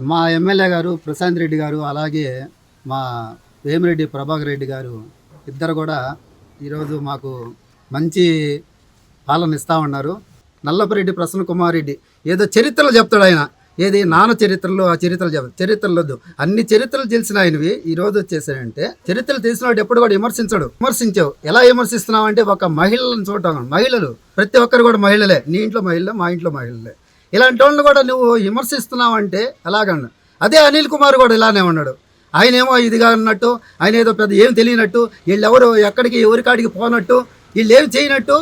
మా ఎమ్మెల్యే గారు ప్రశాంత్ రెడ్డి గారు అలాగే మా వేమిరెడ్డి ప్రభాకర్ రెడ్డి గారు ఇద్దరు కూడా ఈరోజు మాకు మంచి పాలన ఇస్తా ఉన్నారు. నల్లపరెడ్డి ప్రసన్న కుమార్ రెడ్డి ఏదో చరిత్రలు చెప్తాడు ఆయన. ఏది? నాన్న చరిత్రలు ఆ చరిత్రలు చెప్తాడు చరిత్రలు వద్దు. అన్ని చరిత్రలు తెలిసిన ఆయనవి ఈ రోజు వచ్చేసాయంటే చరిత్రలు తెలిసిన వాడు ఎప్పుడు కూడా విమర్శించడు. విమర్శించావు. ఎలా విమర్శిస్తున్నావు అంటే ఒక మహిళలను చూడటం. మహిళలు ప్రతి ఒక్కరు కూడా మహిళలే. నీ ఇంట్లో మహిళలే మా ఇంట్లో మహిళలే. ఇలాంటి వాళ్ళని కూడా నువ్వు విమర్శిస్తున్నావు అంటే ఎలాగన్న. అదే అనిల్ కుమార్ కూడా ఇలానే ఉన్నాడు. ఆయన ఏమో ఇదిగా అన్నట్టు ఆయన ఏదో పెద్ద ఏం తెలియనట్టు వీళ్ళెవరు ఎక్కడికి ఎవరికాడికి పోనట్టు వీళ్ళు ఏం చేయనట్టు.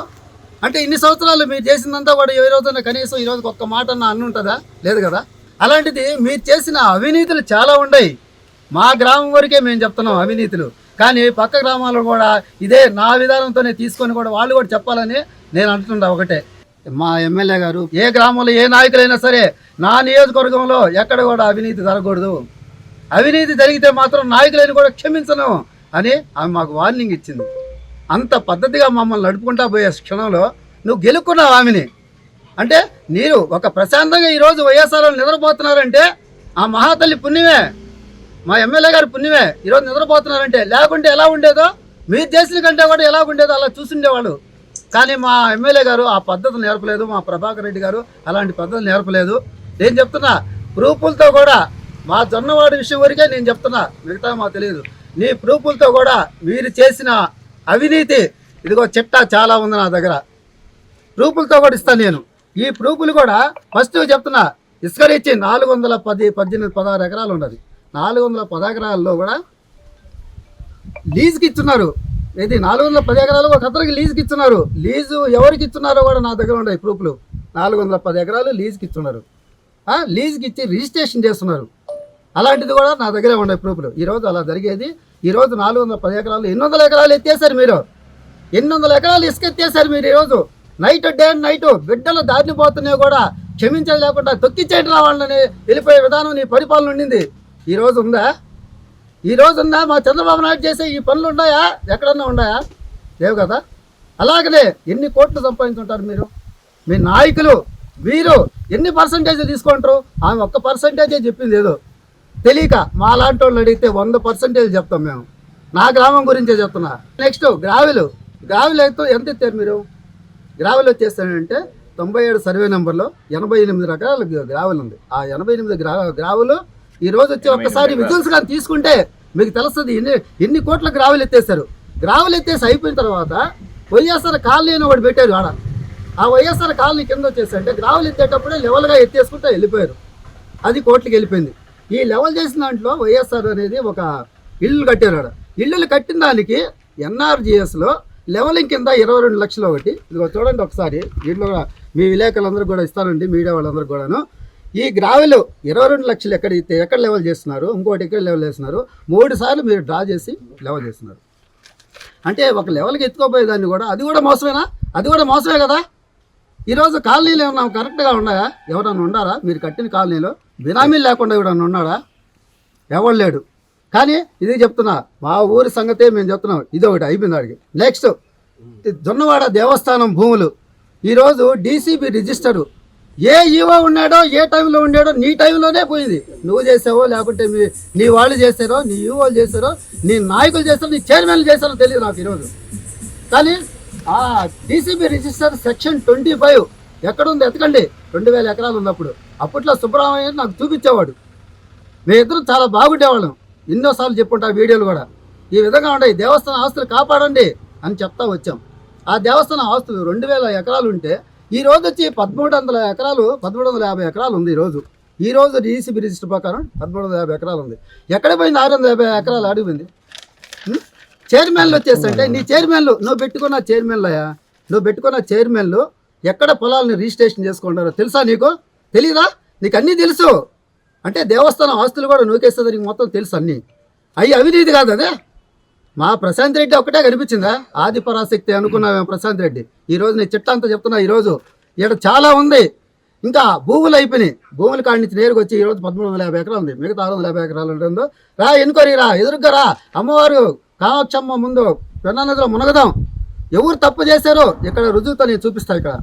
అంటే ఇన్ని సంవత్సరాలు మీరు చేసిందంతా కూడా ఏ రోజున కనీసం ఈ రోజుకి ఒక్క మాట అన్న అన్న ఉంటుందా లేదు కదా? అలాంటిది మీరు చేసిన అవినీతులు చాలా ఉన్నాయి. మా గ్రామం వరకే మేము చెప్తున్నాం అవినీతులు. కానీ పక్క గ్రామాల్లో కూడా ఇదే నా విధానంతోనే తీసుకొని కూడా వాళ్ళు కూడా చెప్పాలని నేను అంటున్నా ఒకటే. మా ఎమ్మెల్యే గారు ఏ గ్రామంలో ఏ నాయకులైనా సరే నా నియోజకవర్గంలో ఎక్కడ కూడా అవినీతి జరగకూడదు. అవినీతి జరిగితే మాత్రం నాయకులను కూడా క్షమించను అని ఆమె మాకు వార్నింగ్ ఇచ్చింది. అంత పద్ధతిగా మమ్మల్ని నడుపుకుంటా పోయే క్షణంలో నువ్వు గెలుక్కున్నావు ఆమెని. అంటే మీరు ఒక ప్రశాంతంగా ఈరోజు వైఎస్ఆర్లో నిద్రపోతున్నారంటే ఆ మహాతల్లి పుణ్యమే. మా ఎమ్మెల్యే గారి పుణ్యమే. ఈరోజు నిద్రపోతున్నారంటే లేకుంటే ఎలా ఉండేదో మీరు చేసిన కంటే కూడా ఎలా ఉండేదో అలా చూసుండేవాళ్ళు. కానీ మా ఎమ్మెల్యే గారు ఆ పద్ధతి నేర్పలేదు మా ప్రభాకర్ రెడ్డి గారు అలాంటి పద్ధతి నేర్పలేదు. నేను చెప్తున్నా ప్రూఫులతో కూడా మా జొన్నవాడి విషయం వరకే నేను చెప్తున్నా మిగతా మాకు తెలియదు. నీ ప్రూఫులతో కూడా మీరు చేసిన అవినీతి ఇదిగో చిట్టా చాలా ఉంది నా దగ్గర. ప్రూఫులతో కూడా ఇస్తాను నేను. ఈ ప్రూఫులు కూడా ఫస్ట్ చెప్తున్నా ఇసుక నాలుగు వందల పది పద్దెనిమిది పదహారు ఎకరాలు ఉన్నది. నాలుగు వందల పదెకరాల్లో కూడా లీజుకి ఇస్తున్నారు ఇది నాలుగు వందల పది ఎకరాలు ఒక అతనికి లీజుకి ఇస్తున్నారు లీజు ఎవరికి ఇస్తున్నారో కూడా నా దగ్గర ఉన్నాయి ప్రూఫ్లు. నాలుగు వందల పది ఎకరాలు లీజుకి ఇస్తున్నారు లీజుకి ఇచ్చి రిజిస్ట్రేషన్ చేస్తున్నారు. అలాంటిది కూడా నా దగ్గరే ఉన్నాయి ప్రూఫ్లు. ఈరోజు అలా జరిగేది. ఈరోజు నాలుగు వందల పది ఎకరాలు ఎన్ని వందల ఎకరాలు ఎత్తేసారు మీరు? ఎన్ని వందల ఎకరాలు ఇసుక ఎత్తేసారు మీరు ఈరోజు నైట్ డే అండ్ నైట్ బిడ్డలు దారిని పోతున్నాయి కూడా క్షమించడం లేకుండా తొక్కిచ్చేయడం వాళ్ళని వెళ్ళిపోయే విధానం నీ పరిపాలన ఉండింది. ఈరోజు ఉందా? ఈ రోజున్నా మా చంద్రబాబు నాయుడు చేసే ఈ పనులు ఉన్నాయా? ఎక్కడన్నా ఉన్నాయా? లేవు కదా. అలాగనే ఎన్ని కోట్లు సంపాదించుంటారు మీరు? మీ నాయకులు మీరు ఎన్ని పర్సంటేజ్ తీసుకుంటారు? ఆమె ఒక్క పర్సంటేజే చెప్పింది ఏదో. తెలియక మా లాంటి వాళ్ళు అడిగితే వంద పర్సెంటేజ్ చెప్తాం మేము. నా గ్రామం గురించే చెప్తున్నా. Next gravel. గ్రావెల్ అయితే ఎంత ఇస్తారు మీరు? గ్రావెల్ వచ్చేస్తానంటే తొంభై ఏడు సర్వే నెంబర్లో ఎనభై ఎనిమిది రకాల గ్రావెల్ ఉంది. ఆ ఎనభై ఎనిమిది గ్రా గ్రావెలు ఈ రోజు వచ్చి ఒక్కసారి విజువల్స్ కానీ తీసుకుంటే మీకు తెలుస్తుంది ఎన్ని ఎన్ని కోట్ల గ్రావెల్ ఎత్తేసారు గ్రావెల్ ఎత్తేసి అయిపోయిన తర్వాత వైఎస్ఆర్ కాలనీ అని ఒకటి పెట్టారు ఆడ. ఆ వైఎస్ఆర్ కాలనీ కింద వచ్చేసి అంటే గ్రావెల్ ఎత్తేటప్పుడే లెవెల్గా ఎత్తేసుకుంటే వెళ్ళిపోయారు. అది కోట్లకి వెళ్ళిపోయింది. ఈ లెవెల్ చేసిన దాంట్లో వైఎస్ఆర్ అనేది ఒక ఇల్లు కట్టారు ఆడ. ఇల్లులు కట్టిన దానికి ఎన్ఆర్జిఎస్లో లెవెలింగ్ కింద ఇరవై రెండు లక్షలు ఒకటి. ఇదిగో చూడండి ఒకసారి. దీంట్లో కూడా మీ విలేకరులందరూ కూడా ఇస్తానండి మీడియా వాళ్ళందరూ కూడాను. ఈ గ్రావెల్ ఇరవై రెండు లక్షలు ఎక్కడ ఇస్తే ఎక్కడ లెవెల్ చేస్తున్నారు? ఇంకోటి ఎక్కడ లెవెల్ చేస్తున్నారు? మూడు సార్లు మీరు డ్రా చేసి లెవెల్ చేస్తున్నారు. అంటే ఒక లెవెల్కి ఎత్తుకోపోయేదాన్ని కూడా అది కూడా మోసమేనా? అది కూడా మోసమే కదా? ఈరోజు కాలనీలు ఏమన్నా కరెక్ట్గా ఉన్నాయా? ఎవరన్నా ఉన్నారా? మీరు కట్టిన కాలనీలో బినామీలు లేకుండా ఎవడన్నా ఉన్నాడా? ఎవడు లేడు. కానీ ఇది చెప్తున్నా మా ఊరి సంగతే మేము చెప్తున్నాం. ఇది ఒకటి అయిపోయింది అడిగి నెక్స్ట్ జొన్నవాడ దేవస్థానం భూములు. ఈరోజు డీసీబీ రిజిస్టరు ఏ ఈవో ఉన్నాడో ఏ టైంలో ఉన్నాడో నీ టైంలోనే పోయింది. నువ్వు చేసావో లేకుంటే మీ నీ వాళ్ళు చేశారో నీ ఈవోలు చేశారో నీ నాయకులు చేశారో నీ చైర్మన్లు చేశారో తెలియదు నాకు ఈరోజు. కానీ ఆ DCB register section twenty five ఎక్కడుంది? ఎతకండి. రెండు వేల ఎకరాలు ఉన్నప్పుడు. అప్పట్లో సుబ్రహ్మణ్యం నాకు చూపించేవాడు. మేమిద్దరం చాలా బాగుండేవాళ్ళం. ఎన్నోసార్లు చెప్పుంటా వీడియోలు కూడా. ఈ విధంగా ఉన్నాయి దేవస్థాన ఆస్తులు కాపాడండి అని చెప్తా వచ్చాం. ఆ దేవస్థాన ఆస్తులు రెండు వేల ఎకరాలు ఉంటే ఈ రోజు వచ్చి పదమూడు వందల ఎకరాలు పదమూడు వందల యాభై ఎకరాలు ఉంది ఈరోజు ఈ రోజు డీసీబీ రిజిస్టర్ ప్రకారం పదమూడు వందల యాభై ఎకరాలు ఉంది. ఎక్కడ పోయింది ఆరు వందల యాభై ఎకరాలు అడిగింది చైర్మన్లు వచ్చేసంటే నీ చైర్మన్లు నువ్వు పెట్టుకున్న చైర్మన్లయా నువ్వు పెట్టుకున్న చైర్మన్లు ఎక్కడ పొలాలని రిజిస్ట్రేషన్ చేసుకుంటారో తెలుసా నీకు? తెలీదా? నీకు అన్నీ తెలుసు. అంటే దేవస్థానం ఆస్తులు కూడా నూకేస్తుంది నీకు మొత్తం తెలుసు అన్నీ. అవి అవినీతి కాదు అదే? మా ప్రశాంత్ రెడ్డి ఒక్కటే కనిపించిందా? ఆది పరాశక్తి అనుకున్నామే ప్రశాంత్ రెడ్డి. ఈ రోజు నేను చిట్ట అంతా చెప్తున్నా ఈరోజు ఇక్కడ చాలా ఉంది. ఇంకా భూములు అయిపోయినాయి. భూములు కాడి నుంచి నేరుగా వచ్చి ఈరోజు పదమూడు వందల యాభై ఎకరాలు ఉంది. మిగతా ఆరు వందల యాభై ఎకరాలు ఉంటుందో రా ఎన్నుకొని రా ఎదురుగా రా. అమ్మవారు కామాక్షమ్మ ముందు పెన్నా నదిలో మునగదాం. ఎవరు తప్పు చేశారో ఇక్కడ రుజువుతో నేను చూపిస్తా ఇక్కడ.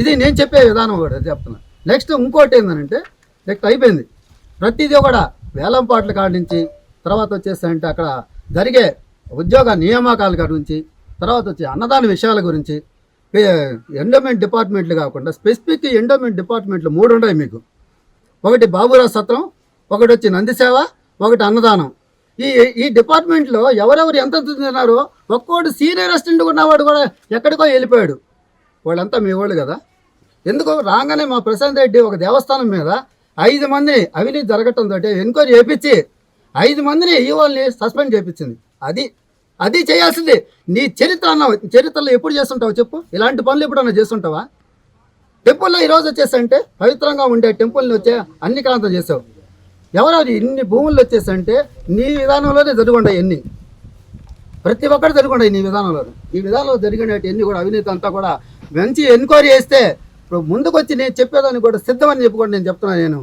ఇది నేను చెప్పే విధానం కూడా చెప్తున్నా. నెక్స్ట్ ఇంకోటి ఏంటంటే నెక్స్ట్ అయిపోయింది. ప్రతిదీ కూడా వేలం పాటల కాడి నుంచి తర్వాత వచ్చేసంటే అక్కడ జరిగే ఉద్యోగ నియామకాల గురించి తర్వాత వచ్చి అన్నదాన విషయాల గురించి ఎండోమెంట్ డిపార్ట్మెంట్లు కాకుండా స్పెసిఫిక్ ఎండోమెంట్ డిపార్ట్మెంట్లు మూడు ఉన్నాయి మీకు. ఒకటి బాబురావు సత్రం ఒకటి వచ్చి నందిసేవ ఒకటి అన్నదానం. ఈ ఈ డిపార్ట్మెంట్లో ఎవరెవరు ఎంత తిన్నారో ఒక్కోడు సీనియర్ అసిస్టెంట్ ఉన్నవాడు కూడా ఎక్కడికో వెళ్ళిపోయాడు. వాళ్ళంతా మీ వాళ్ళు కదా. ఎందుకు రాగానే మా ప్రశాంత్ రెడ్డి ఒక దేవస్థానం మీద ఐదు మందిని అవినీతి జరగటంతో ఎంక్వైరీ చేపించి ఐదు మందిని ఈ వాళ్ళని సస్పెండ్ చేపించింది. అది అది చేయాల్సింది. నీ చరిత్ర అన్న చరిత్రలో ఎప్పుడు చేస్తుంటావు చెప్పు? ఇలాంటి పనులు ఎప్పుడన్నా చేస్తుంటావా? టెంపుల్లో ఈరోజు వచ్చేసంటే పవిత్రంగా ఉండే టెంపుల్ని వచ్చే అన్ని క్రాంతం చేసావు. ఎవరెవరు ఇన్ని భూములు వచ్చేసంటే నీ విధానంలోనే జరుగుండాయి ఎన్ని ప్రతి ఒక్కటి జరుగుండాయి నీ విధానంలో ఈ విధానంలో జరిగినట్టు ఎన్ని కూడా అవినీతి అంతా కూడా మంచి ఎంక్వైరీ చేస్తే ఇప్పుడు ముందుకు వచ్చి నేను చెప్పేదాన్ని కూడా సిద్ధమని చెప్పుకోండి నేను చెప్తున్నాను నేను.